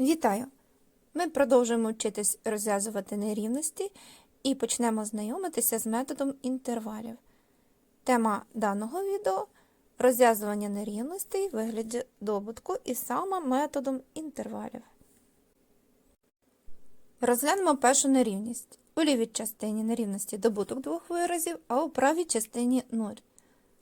Вітаю! Ми продовжуємо вчитись розв'язувати нерівності і почнемо знайомитися з методом інтервалів. Тема даного відео розв'язування нерівностей в вигляді добутку і саме методом інтервалів. Розглянемо першу нерівність. У лівій частині нерівності добуток двох виразів, а у правій частині 0.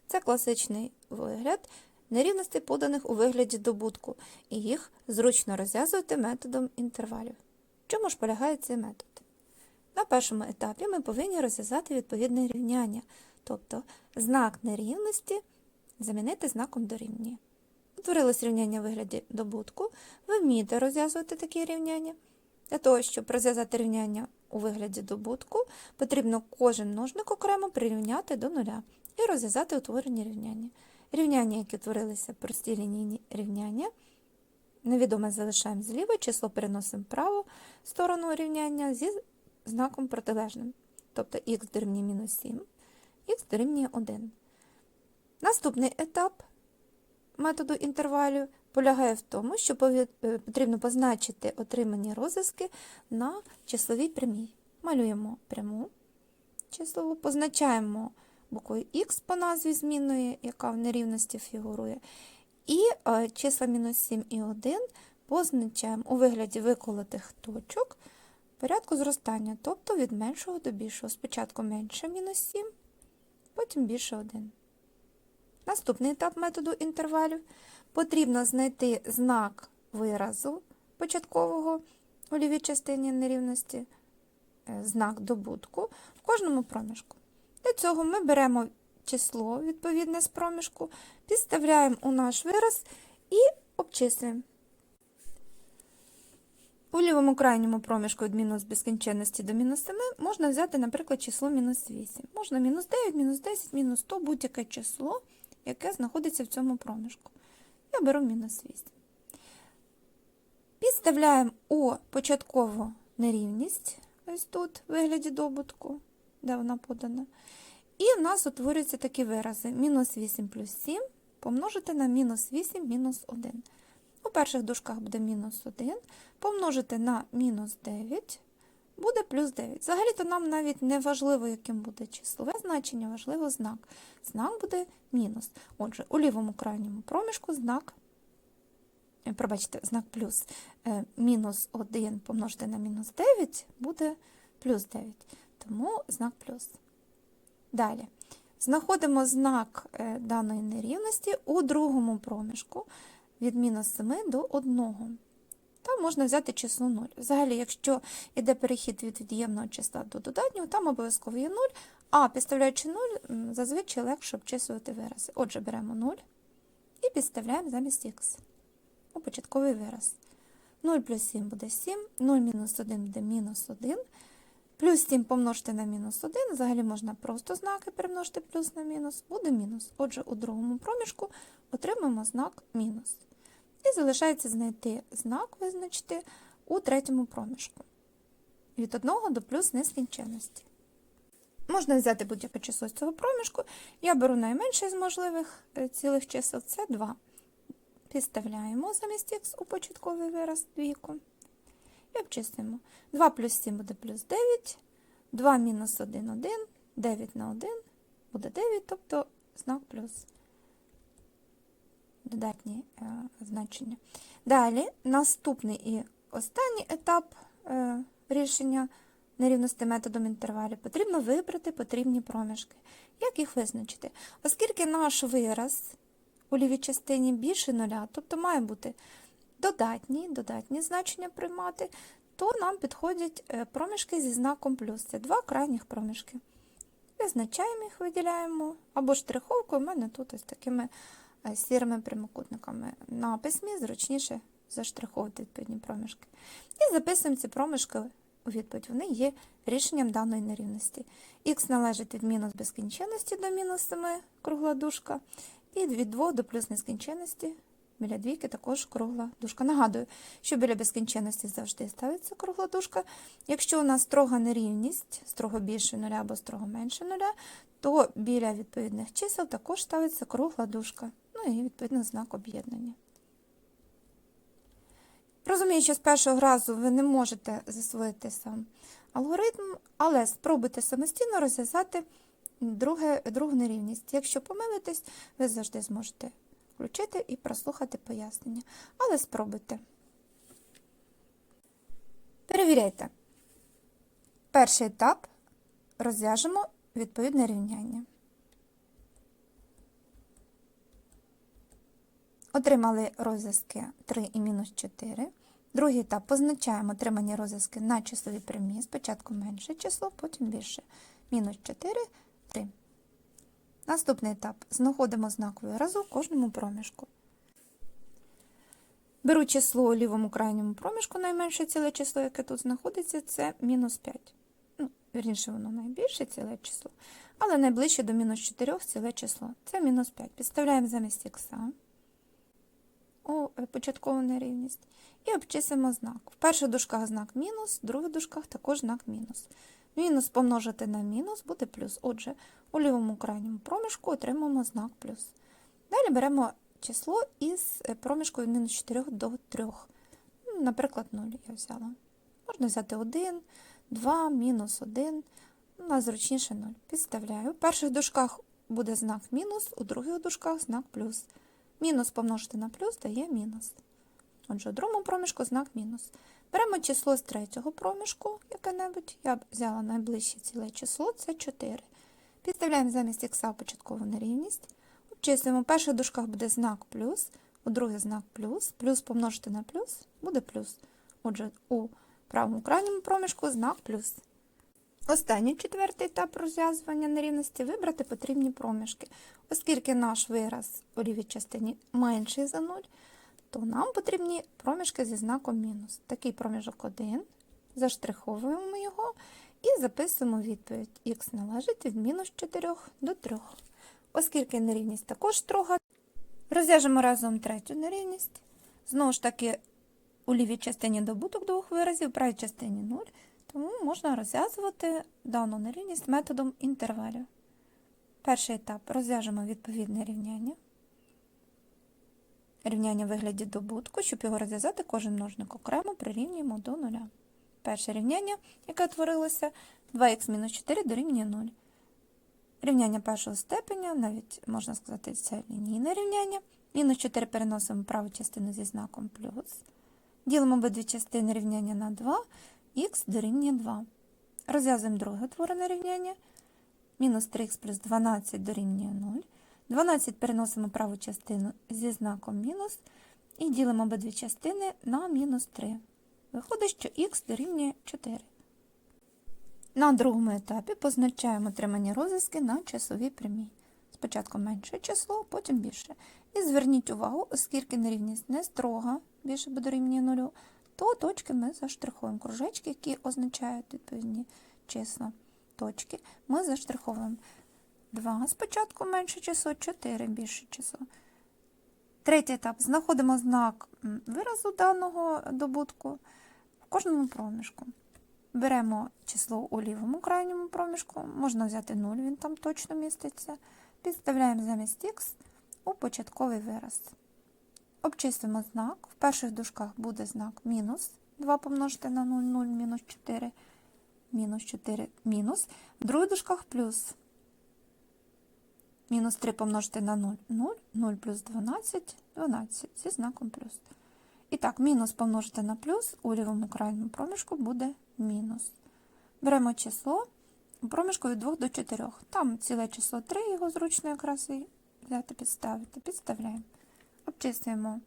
Це класичний вигляд нерівностей, поданих у вигляді добутку, і їх зручно розв'язувати методом інтервалів. В чому ж полягає цей метод? На першому етапі ми повинні розв'язати відповідне рівняння, тобто знак нерівності замінити знаком дорівнює. Утворилось рівняння у вигляді добутку. Ви вмієте розв'язувати такі рівняння. Для того, щоб розв'язати рівняння у вигляді добутку, потрібно кожен множник окремо прирівняти до нуля і розв'язати утворені рівняння. Рівняння, які утворилися прості лінійні рівняння, невідоме залишаємо зліва, число переносимо в праву сторону рівняння зі знаком протилежним. Тобто х дорівнює мінус 7, х дорівнює 1. Наступний етап методу інтервалів полягає в тому, що потрібно позначити отримані розв'язки на числовій прямій. Малюємо пряму числову, позначаємо буквою Х по назві змінної, яка в нерівності фігурує. І е, числа мінус 7 і 1 позначаємо у вигляді виколотих точок порядку зростання, тобто від меншого до більшого. Спочатку менше мінус 7, потім більше 1. Наступний етап методу інтервалів. Потрібно знайти знак виразу початкового у лівій частині нерівності, е, знак добутку в кожному проміжку. Для цього ми беремо число відповідне з проміжку, підставляємо у наш вираз і обчислюємо. У лівому крайньому проміжку від мінус безкінченності до мінус 7 можна взяти, наприклад, число мінус 8. Можна мінус 9, мінус 10, мінус 100, будь-яке число, яке знаходиться в цьому проміжку. Я беру мінус 8. Підставляємо у початкову нерівність, ось тут, в вигляді добутку, де вона подана. І в нас утворюються такі вирази: мінус 8 плюс 7 помножити на мінус 8 мінус 1. У перших дужках буде мінус 1, помножити на мінус 9 буде плюс 9. Взагалі-то нам навіть не важливо, яким буде числове значення, важливо знак. Знак буде мінус. Отже, у лівому крайньому проміжку знак, е, пробачте, знак плюс е, мінус 1 помножити на мінус 9 буде плюс 9. Тому знак плюс. Далі. Знаходимо знак е, даної нерівності у другому проміжку від мінус 7 до 1. Там можна взяти число 0. Взагалі, якщо йде перехід від від'ємного числа до додатнього, там обов'язково є 0, а підставляючи 0, зазвичай легше обчислювати вирази. Отже, беремо 0 і підставляємо замість х у початковий вираз. 0 плюс 7 буде 7, 0 мінус 1 буде мінус 1. Плюс 7 помножити на мінус 1, взагалі можна просто знаки перемножити плюс на мінус, буде мінус. Отже, у другому проміжку отримаємо знак мінус. І залишається знайти знак, визначити у третьому проміжку. Від 1 до плюс нескінченності. Можна взяти будь-яке число з цього проміжку. Я беру найменше з можливих е, цілих чисел це 2. Підставляємо замість х у початковий вираз двійку. І обчислюємо. 2 плюс 7 буде плюс 9, 2 мінус 1 1, 9 на 1 буде 9, тобто знак плюс додатні е, значення. Далі, наступний і останній етап е, рішення нерівності методом інтервалів потрібно вибрати потрібні проміжки. Як їх визначити? Оскільки наш вираз у лівій частині більше нуля, тобто має бути додатні, додатні значення приймати, то нам підходять е, проміжки зі знаком плюс. Це два крайніх проміжки. Визначаємо їх, виділяємо, або штриховкою, у мене тут ось такими е, сірими прямокутниками. На письмі зручніше заштриховувати відповідні проміжки. І записуємо ці проміжки у відповідь. Вони є рішенням даної нерівності. Х належить від мінус безкінченності до мінус 7 кругла дужка, і від 2 до плюс нескінченності Біля двійки також кругла дужка. Нагадую, що біля безкінченності завжди ставиться кругла дужка. Якщо у нас строга нерівність, строго більше нуля або строго менше нуля, то біля відповідних чисел також ставиться кругла дужка. Ну і відповідно знак об'єднання. Розумію, що з першого разу ви не можете засвоїти сам алгоритм, але спробуйте самостійно розв'язати другу нерівність. Якщо помилитесь, ви завжди зможете включити і прослухати пояснення. Але спробуйте. Перевіряйте. Перший етап розв'яжемо відповідне рівняння. Отримали розв'язки 3 і мінус 4. Другий етап позначаємо отримані розв'язки на числові прямі. Спочатку менше число, потім більше. Мінус 4, 3. Наступний етап. Знаходимо знак виразу в кожному проміжку. Беру число у лівому крайньому проміжку, найменше ціле число, яке тут знаходиться, це мінус 5. Ну, вірніше, воно найбільше ціле число, але найближче до мінус 4 ціле число. Це мінус 5. Підставляємо замість х у початкову нерівність і обчислимо знак. В перших дужках знак мінус, в других дужках також знак мінус. Мінус помножити на мінус буде плюс. Отже, у лівому крайньому проміжку отримаємо знак плюс. Далі беремо число із проміжку від мінус 4 до 3. Ну, Наприклад, 0 я взяла. Можна взяти 1, 2, мінус 1. Ну, зручніше 0. Підставляю. В перших дужках буде знак мінус, у других дужках знак плюс. Мінус помножити на плюс дає мінус. Отже, у другому проміжку знак мінус. Беремо число з третього проміжку, яке-небудь. Я взяла найближче ціле число, це 4. Підставляємо замість х початкову нерівність. Обчислюємо, в перших дужках буде знак плюс, у других знак плюс, плюс помножити на плюс буде плюс. Отже, у правому крайньому проміжку знак плюс. Останній четвертий етап розв'язування нерівності вибрати потрібні проміжки. Оскільки наш вираз у лівій частині менший за 0, то нам потрібні проміжки зі знаком мінус. Такий проміжок 1, заштриховуємо його і записуємо відповідь. Х належить від мінус 4 до 3. Оскільки нерівність також строга, розв'яжемо разом третю нерівність. Знову ж таки, у лівій частині добуток двох виразів, в правій частині 0. Тому можна розв'язувати дану нерівність методом інтервалів. Перший етап розв'яжемо відповідне рівняння. Рівняння в вигляді добутку, щоб його розв'язати, кожен множник окремо прирівнюємо до нуля. Перше рівняння, яке утворилося, 2х-4 дорівнює 0. Рівняння першого степеня, навіть можна сказати, це лінійне рівняння. Мінус 4 переносимо праву частину зі знаком плюс. Ділимо обидві частини рівняння на 2 х дорівнює 2. Розв'язуємо друге творене рівняння. Мінус 3х плюс 12 дорівнює 0. 12 переносимо праву частину зі знаком мінус і ділимо обидві частини на мінус 3. Виходить, що х дорівнює 4. На другому етапі позначаємо отримані розв'язки на часовій прямій. Спочатку менше число, потім більше. І зверніть увагу, оскільки нерівність не строга, більше буде дорівнює 0, то точки ми заштриховуємо. Кружечки, які означають відповідні числа. Точки ми заштриховуємо 2 спочатку менше число, 4 більше число. Третій етап. Знаходимо знак виразу даного добутку в кожному проміжку. Беремо число у лівому крайньому проміжку, можна взяти 0, він там точно міститься. Підставляємо замість х у початковий вираз. Обчислюємо знак. В перших дужках буде знак мінус 2 помножити на 0, 0, мінус 4, мінус 4, мінус. В других дужках плюс. Мінус 3 помножити на 0, 0, 0 плюс 12, 12 зі знаком плюс. І так, мінус помножити на плюс у лівому крайньому проміжку буде мінус. Беремо число у проміжку від 2 до 4. Там ціле число 3, його зручно якраз і взяти підставити. Підставляємо. Обчислюємо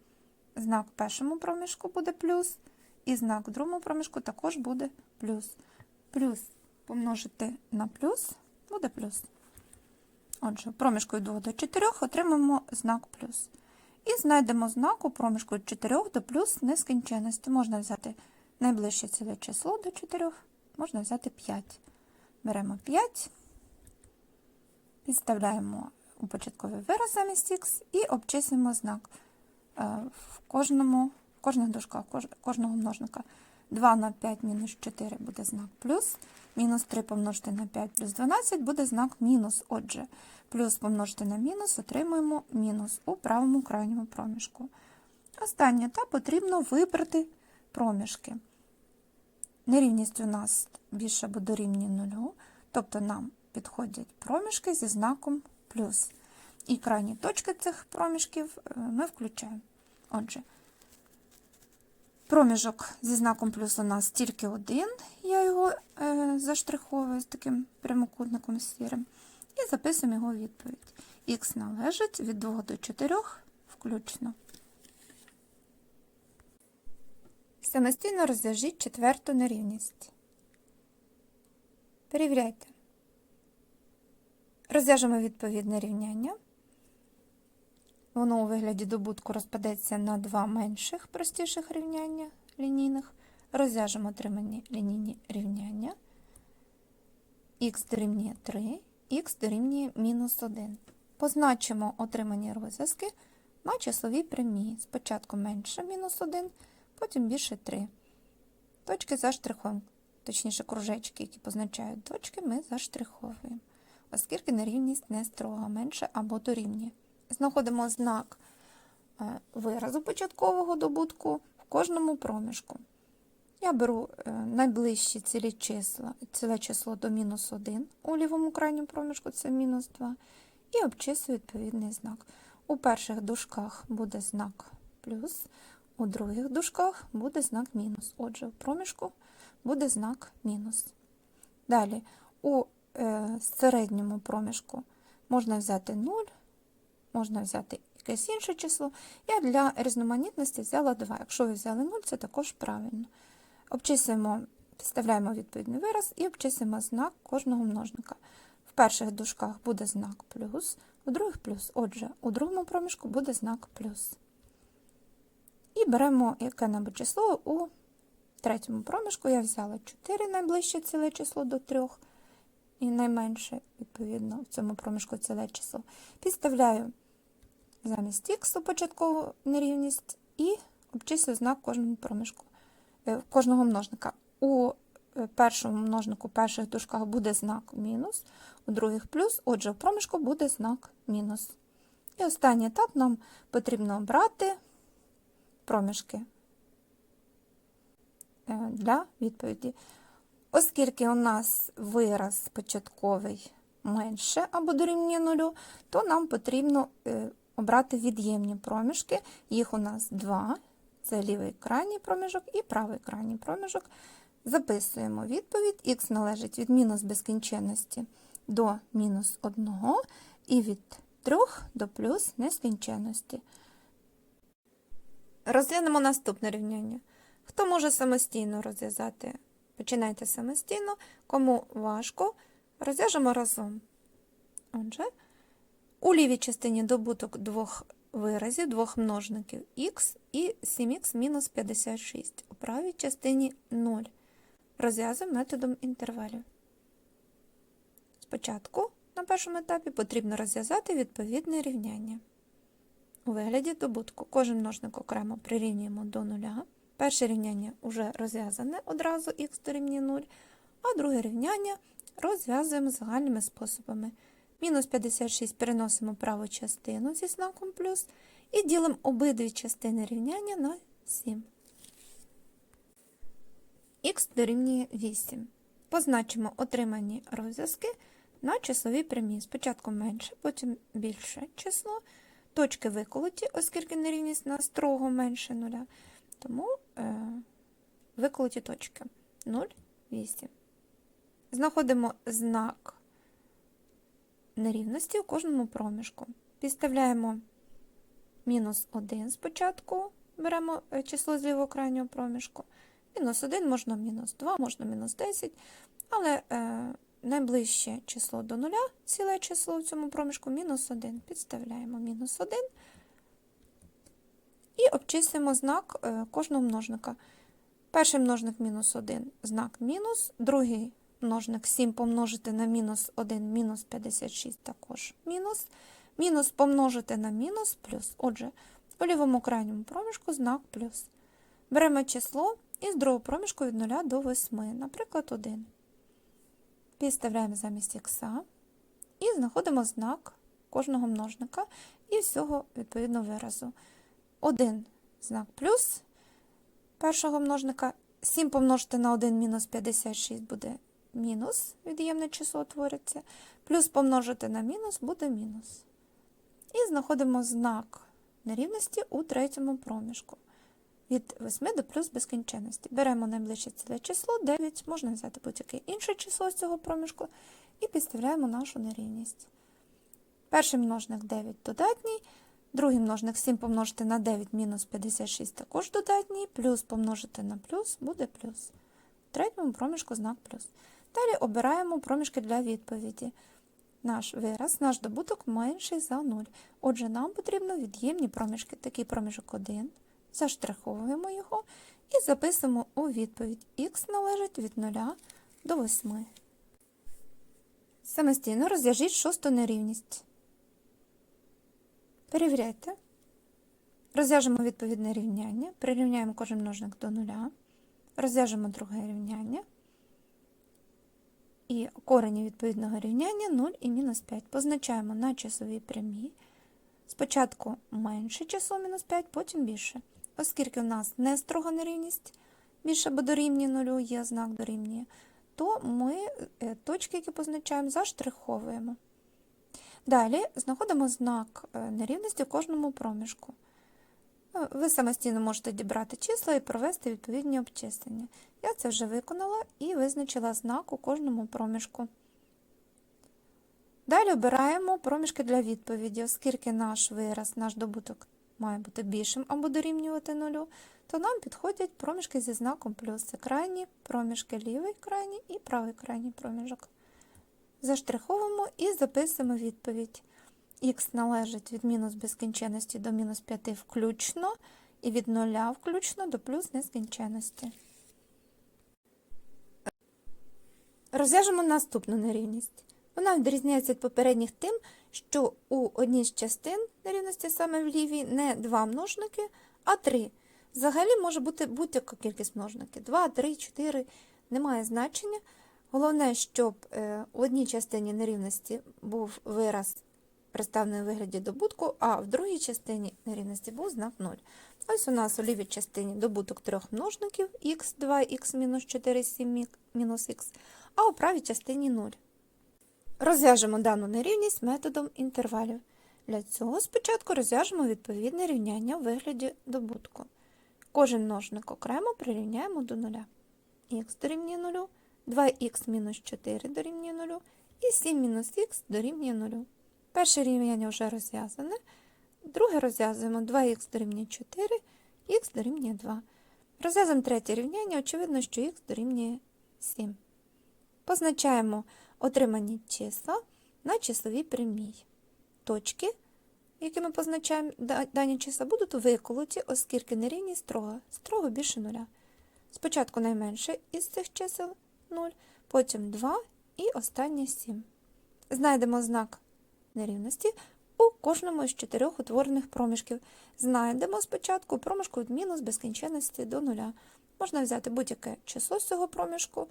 знак першому проміжку буде плюс, і знак другому проміжку також буде плюс. Плюс помножити на плюс буде плюс. Отже, від 2 до 4 отримаємо знак плюс. І знайдемо знак у проміжку від 4 до плюс нескінченності. Можна взяти найближче ціле число до 4, можна взяти 5. Беремо 5, підставляємо у початковий вираз замість х і обчислюємо знак в кожному, в кожних дужках кожного множника. 2 на 5 мінус 4 буде знак плюс, мінус 3 помножити на 5 плюс 12 буде знак мінус. Отже, плюс помножити на мінус отримуємо мінус у правому крайньому проміжку. Останній етап потрібно вибрати проміжки. Нерівність у нас більше або дорівнює нулю, тобто нам підходять проміжки зі знаком плюс. І крайні точки цих проміжків е, ми включаємо. Отже, проміжок зі знаком плюс у нас тільки один, я його е, заштриховую з таким прямокутником сірим, і записуємо його відповідь. Х належить від 2 до 4 включно. Самостійно розв'яжіть четверту нерівність. Перевіряйте. Розв'яжемо відповідне рівняння. Воно у вигляді добутку розпадеться на два менших простіших рівняння лінійних. Розв'яжемо отримані лінійні рівняння. х дорівнює 3, х дорівнює мінус 1. Позначимо отримані розв'язки на числовій прямій. Спочатку менше мінус 1, потім більше 3. Точки заштрихуємо, точніше кружечки, які позначають точки, ми заштриховуємо, оскільки нерівність не строга, менше або дорівнює. Знаходимо знак е, виразу початкового добутку в кожному проміжку. Я беру е, найближчі цілі числа, ціле число до мінус 1 у лівому крайньому проміжку це мінус 2, і обчислюю відповідний знак. У перших дужках буде знак плюс, у других дужках буде знак мінус. Отже, в проміжку буде знак мінус. Далі, у е, середньому проміжку можна взяти 0, можна взяти якесь інше число. Я для різноманітності взяла 2. Якщо ви взяли 0, це також правильно. Обчислюємо, підставляємо відповідний вираз і обчислюємо знак кожного множника. В перших дужках буде знак плюс, у других плюс. Отже, у другому проміжку буде знак плюс. І беремо яке-небудь число у третьому проміжку. Я взяла 4 найближче ціле число до 3, і найменше, відповідно, в цьому проміжку ціле число. Підставляю замість х початкову нерівність і обчислюю знак кожному проміжку, е, кожного множника. У е, першому множнику, перших дужках буде знак мінус, у других плюс, отже, в проміжку буде знак мінус. І останній етап нам потрібно обрати проміжки е, для відповіді. Оскільки у нас вираз початковий менше або дорівнює нулю, то нам потрібно е, обрати від'ємні проміжки. Їх у нас два. Це лівий крайній проміжок і правий крайній проміжок. Записуємо відповідь. Х належить від мінус безкінченності до мінус 1 і від 3 до плюс нескінченності. Розглянемо наступне рівняння. Хто може самостійно розв'язати? Починайте самостійно, кому важко, розв'яжемо разом. Отже, у лівій частині добуток двох виразів, двох множників х і 7х мінус 56. У правій частині 0. Розв'язуємо методом інтервалів. Спочатку, на першому етапі, потрібно розв'язати відповідне рівняння. У вигляді добутку кожен множник окремо прирівнюємо до нуля. Перше рівняння вже розв'язане одразу х дорівнює 0, а друге рівняння розв'язуємо загальними способами. Мінус 56 переносимо праву частину зі знаком плюс і ділимо обидві частини рівняння на 7. Х дорівнює 8. Позначимо отримані розв'язки на числовій прямій. Спочатку менше, потім більше число. Точки виколоті, оскільки нерівність на строго менше нуля. Тому е, виколоті точки 0, 8. Знаходимо знак нерівності у кожному проміжку. Підставляємо мінус 1 спочатку, беремо е, число з лівого крайнього проміжку. Мінус 1 можна мінус 2, можна мінус 10, але е, найближче число до нуля, ціле число в цьому проміжку мінус 1. Підставляємо мінус 1 і обчислюємо знак е, кожного множника. Перший множник мінус 1 знак мінус, другий множник 7 помножити на мінус 1, мінус 56 також мінус. Мінус помножити на мінус плюс. Отже, у лівому крайньому проміжку знак плюс. Беремо число і з другого проміжку від 0 до 8, наприклад, 1. Підставляємо замість х і знаходимо знак кожного множника і всього відповідно виразу. Один знак плюс, першого множника. 7 помножити на 1 мінус 56 буде мінус, від'ємне число твориться. Плюс помножити на мінус буде мінус. І знаходимо знак нерівності у третьому проміжку. Від 8 до плюс безкінченності. Беремо найближче ціле число 9, можна взяти будь-яке інше число з цього проміжку і підставляємо нашу нерівність. Перший множник 9 додатній, другий множник 7 помножити на 9 мінус 56 також додатній, плюс помножити на плюс буде плюс. В третьому проміжку знак плюс. Далі обираємо проміжки для відповіді. Наш вираз, наш добуток менший за 0. Отже, нам потрібно від'ємні проміжки. Такий проміжок 1. Заштриховуємо його і записуємо у відповідь. Х належить від 0 до 8. Самостійно розв'яжіть шосту нерівність. Перевіряйте. Розв'яжемо відповідне рівняння. Прирівняємо кожен множник до нуля. Розв'яжемо друге рівняння. І корені відповідного рівняння 0 і мінус 5. Позначаємо на часовій прямій. Спочатку менше число мінус 5, потім більше. Оскільки у нас не строга нерівність, більше або дорівнює нулю, є знак дорівнює, то ми е, точки, які позначаємо, заштриховуємо. Далі знаходимо знак е, нерівності в кожному проміжку. Е, Ви самостійно можете дібрати числа і провести відповідні обчислення. Я це вже виконала і визначила знак у кожному проміжку. Далі обираємо проміжки для відповіді, оскільки наш вираз, наш добуток має бути більшим або дорівнювати нулю, то нам підходять проміжки зі знаком плюс. Це крайні проміжки лівий крайній і правий крайній проміжок. Заштриховуємо і записуємо відповідь. Х належить від мінус безкінченності до мінус 5 включно, і від 0 включно до плюс нескінченності. Розв'яжемо наступну нерівність. Вона відрізняється від попередніх тим, що у одній з частин нерівності саме в лівій не два множники, а три. Взагалі може бути будь-яка кількість множників. 2, 3, 4, немає значення. Головне, щоб е, у одній частині нерівності був вираз представлений у вигляді добутку, а в другій частині нерівності був знак 0. Ось у нас у лівій частині добуток трьох множників х2, х-4, 7 мінус х, а у правій частині 0. Розв'яжемо дану нерівність методом інтервалів. Для цього спочатку розв'яжемо відповідне рівняння у вигляді добутку. Кожен множник окремо прирівняємо до 0. х дорівнює 0, 2х мінус 4 дорівнює 0 і 7 мінус х дорівнює 0. Перше рівняння вже розв'язане. Друге розв'язуємо 2х дорівнює 4, х дорівнює 2. Розв'язуємо третє рівняння, очевидно, що х дорівнює 7. Позначаємо отримані числа на числовій прямій. Точки, які ми позначаємо дані числа, будуть виколоті, оскільки нерівність строго, строго більше нуля. Спочатку найменше із цих чисел 0, потім 2 і останнє 7. Знайдемо знак нерівності у кожному із чотирьох утворених проміжків. Знайдемо спочатку проміжку від мінус безкінченності до нуля. Можна взяти будь-яке число з цього проміжку.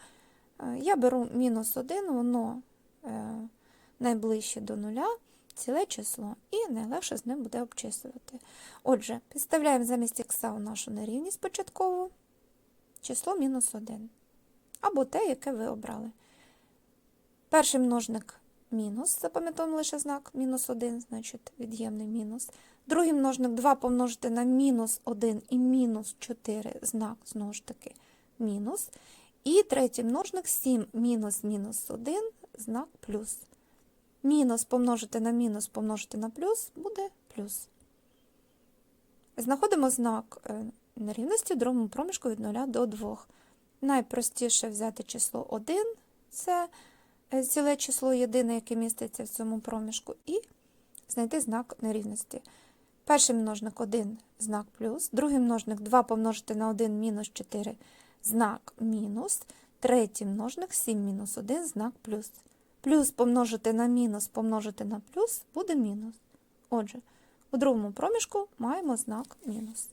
Е, Я беру мінус 1, воно е, найближче до нуля, ціле число, і найлегше з ним буде обчислювати. Отже, підставляємо замість х у нашу нерівність початкову число мінус 1. Або те, яке ви обрали. Перший множник мінус, запам'ятовуємо лише знак мінус 1, значить від'ємний мінус. Другий множник 2 помножити на мінус 1 і мінус 4 знак, знову ж таки, мінус. І третій множник 7 мінус мінус 1 знак плюс. Мінус помножити на мінус помножити на плюс буде плюс. Знаходимо знак е, нерівності в другому проміжку від 0 до 2. Найпростіше взяти число 1, це е, ціле число єдине, яке міститься в цьому проміжку, і знайти знак нерівності. Перший множник 1 знак плюс, другий множник 2 помножити на 1 мінус 4 знак мінус, третій множник 7 мінус 1 знак плюс. Плюс помножити на мінус помножити на плюс буде мінус. Отже, у другому проміжку маємо знак мінус.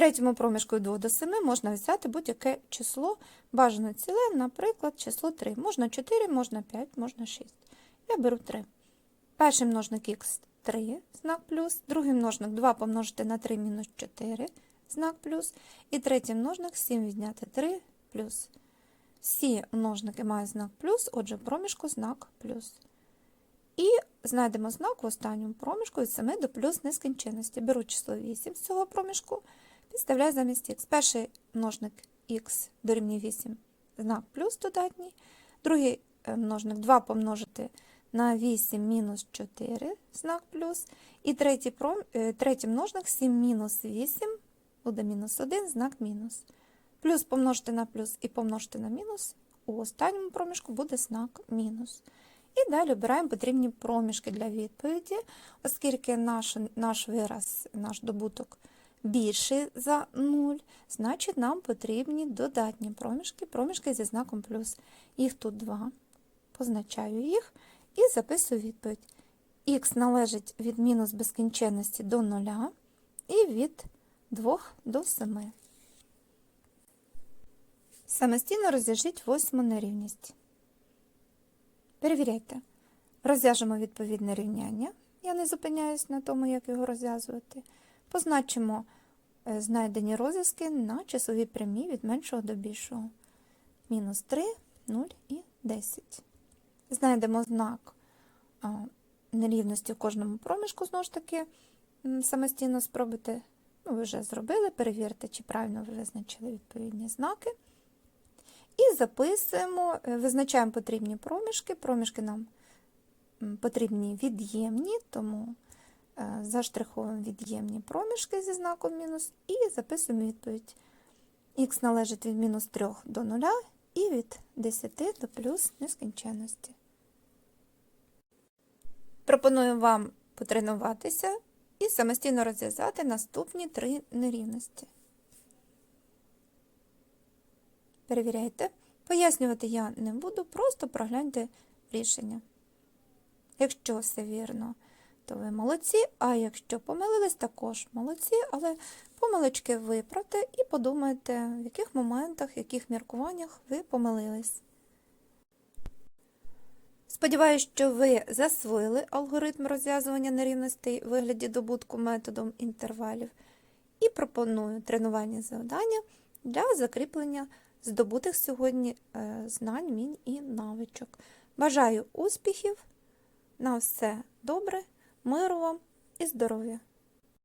Третьому проміжку від 2 до 7 можна взяти будь-яке число, бажане ціле, наприклад, число 3. Можна 4, можна 5, можна 6. Я беру 3. Перший множник х 3, знак плюс, другий множник 2 помножити на 3 мінус 4, знак плюс, і третій множник 7 відняти 3 плюс. Всі множники мають знак плюс, отже, проміжку знак плюс. І знайдемо знак в останньому проміжку від 7 до плюс нескінченності. Беру число 8 з цього проміжку, підставляю замість х. Перший множник х дорівнює 8, знак плюс додатній. Другий е, множник 2 помножити на 8 мінус 4, знак плюс. І третій, е, третій множник 7 мінус 8, буде мінус 1, знак мінус. Плюс помножити на плюс і помножити на мінус, у останньому проміжку буде знак мінус. І далі обираємо потрібні проміжки для відповіді, оскільки наш, наш вираз, наш добуток більший за 0, значить нам потрібні додатні проміжки, проміжки зі знаком плюс. Їх тут два. Позначаю їх і записую відповідь. Х належить від мінус безкінченності до 0 і від 2 до 7. Самостійно розв'яжіть восьму нерівність. Перевіряйте. Розв'яжемо відповідне рівняння. Я не зупиняюсь на тому, як його розв'язувати. Позначимо е, знайдені розв'язки на часовій прямій від меншого до більшого. Мінус 3, 0 і 10. Знайдемо знак нерівності в кожному проміжку, знову ж таки, самостійно спробуйте. Ну, ви вже зробили, перевірте, чи правильно ви визначили відповідні знаки. І записуємо, е, визначаємо потрібні проміжки. Проміжки нам потрібні від'ємні, тому заштриховуємо від'ємні проміжки зі знаком мінус і записуємо відповідь. Х належить від мінус 3 до 0 і від 10 до плюс нескінченності. Пропоную вам потренуватися і самостійно розв'язати наступні три нерівності. Перевіряйте. Пояснювати я не буду, просто прогляньте рішення. Якщо все вірно, то ви молодці, а якщо помилились, також молодці, але помилочки виправте і подумайте, в яких моментах, в яких міркуваннях ви помилились. Сподіваюсь, що ви засвоїли алгоритм розв'язування нерівностей у вигляді добутку методом інтервалів і пропоную тренувальні завдання для закріплення здобутих сьогодні е, знань, мінь і навичок. Бажаю успіхів! На все добре, миру вам і здоров'я!